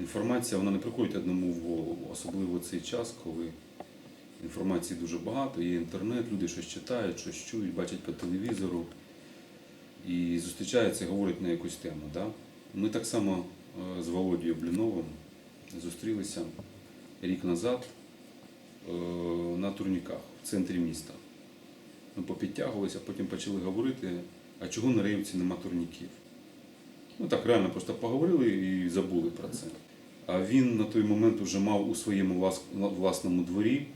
інформація вона не приходить одному в голову, особливо цей час, коли інформації дуже багато, є інтернет, люди щось читають, щось чують, бачать по телевізору і зустрічаються і говорять на якусь тему. Да? Ми так само е, з Володією Бліновим зустрілися рік назад е, на турніках в центрі міста. Ми попідтягувалися, потім почали говорити, а чого на Рейвці нема турніків. Ну так реально просто поговорили і забули про це. А він на той момент вже мав у своєму влас- власному дворі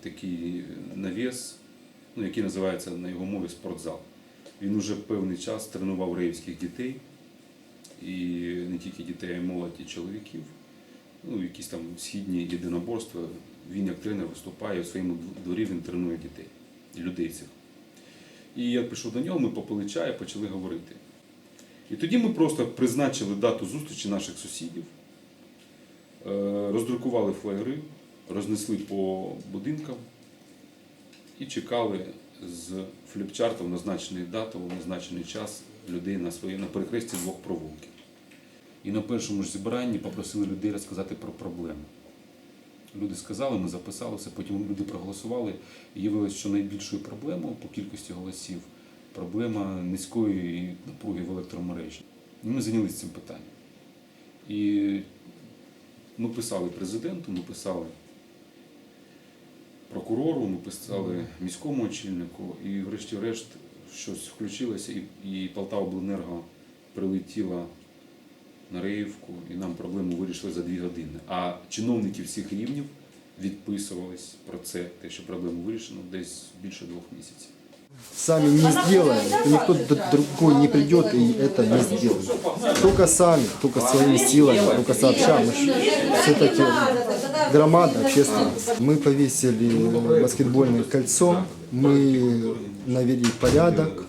такий навіс, ну, який називається на його мові спортзал. Він уже певний час тренував рейвських дітей, і не тільки дітей, а й молодь і чоловіків. Ну, якісь там східні єдиноборства. Він як тренер виступає у своєму дворі, він тренує дітей людей цих. І я прийшов до нього, ми попили чай, почали говорити. І тоді ми просто призначили дату зустрічі наших сусідів, е, роздрукували флаєри, рознесли по будинкам і чекали з фліпчартом в назначений дату, в назначений час людей на, своє, на перехресті двох провулків. І на першому ж зібранні попросили людей розказати про проблеми. Люди сказали, ми записалися, потім люди проголосували. І виявилось, що найбільшою проблемою по кількості голосів проблема низької напруги в електромережі. І ми зайнялися цим питанням. І ми писали президенту, ми писали прокурору, ми писали міському очільнику, і врешті-решт щось включилося, і, Полтавобленерго прилетіла на Реївку, і нам проблему вирішили за дві години. А чиновники всіх рівнів відписувались про це, те, що проблему вирішено, десь більше двох місяців. Сами не сделаем, то никто другой не придет и это не сделает. Только сами, только своими силами, только сообща. Мы все-таки громада, общественность. Мы повесили баскетбольное кольцо, мы навели порядок.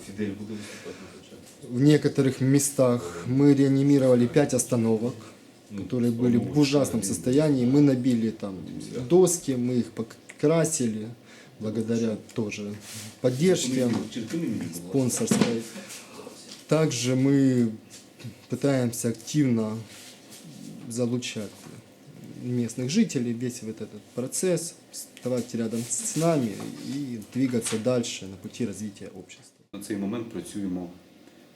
В некоторых местах мы реанимировали пять остановок, которые были в ужасном состоянии. Мы набили там доски, мы их покрасили, благодаря тоже поддержке спонсорской. Также мы пытаемся активно залучать местных жителей весь вот этот процесс, вставать рядом с нами и двигаться дальше на пути развития общества. На цей момент працюємо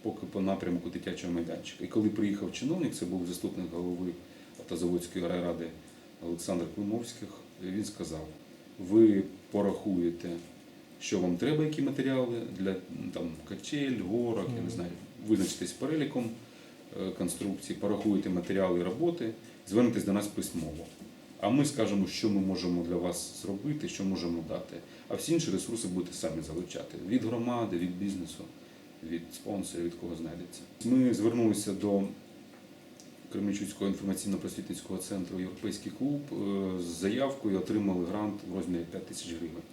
поки по напрямку дитячого майданчика. І коли приїхав чиновник, це був заступник голови автозаводської райради Олександр Климовських, він сказав: ви порахуєте, що вам треба, які матеріали для там, качель, горок, я не знаю, визначитесь переліком е, конструкцій, порахуєте матеріали роботи, звернетесь до нас письмово. А ми скажемо, що ми можемо для вас зробити, що можемо дати. А всі інші ресурси будете самі залучати від громади, від бізнесу, від спонсорів, від кого знайдеться. Ми звернулися до Кременчуцького інформаційно-просвітницького центру Європейський клуб е, з заявкою отримали грант в розмірі 5 тисяч гривень.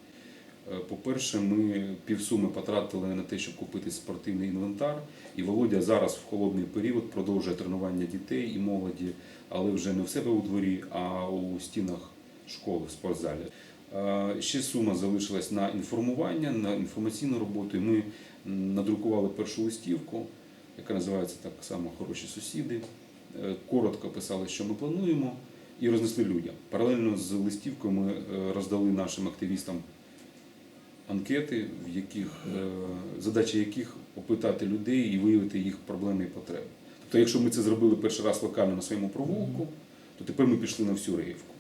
Е, По-перше, ми півсуми потратили на те, щоб купити спортивний інвентар. І Володя зараз в холодний період продовжує тренування дітей і молоді, але вже не в себе у дворі, а у стінах школи в спортзалі. Е, Ще сума залишилась на інформування, на інформаційну роботу. Ми надрукували першу листівку, яка називається так само Хороші сусіди. Е, Коротко писали, що ми плануємо, і рознесли людям. Паралельно з листівкою ми е, роздали нашим активістам анкети, в яких е, задача яких опитати людей і виявити їх проблеми і потреби. Тобто, якщо ми це зробили перший раз локально на своєму провулку, то тепер ми пішли на всю Реївку.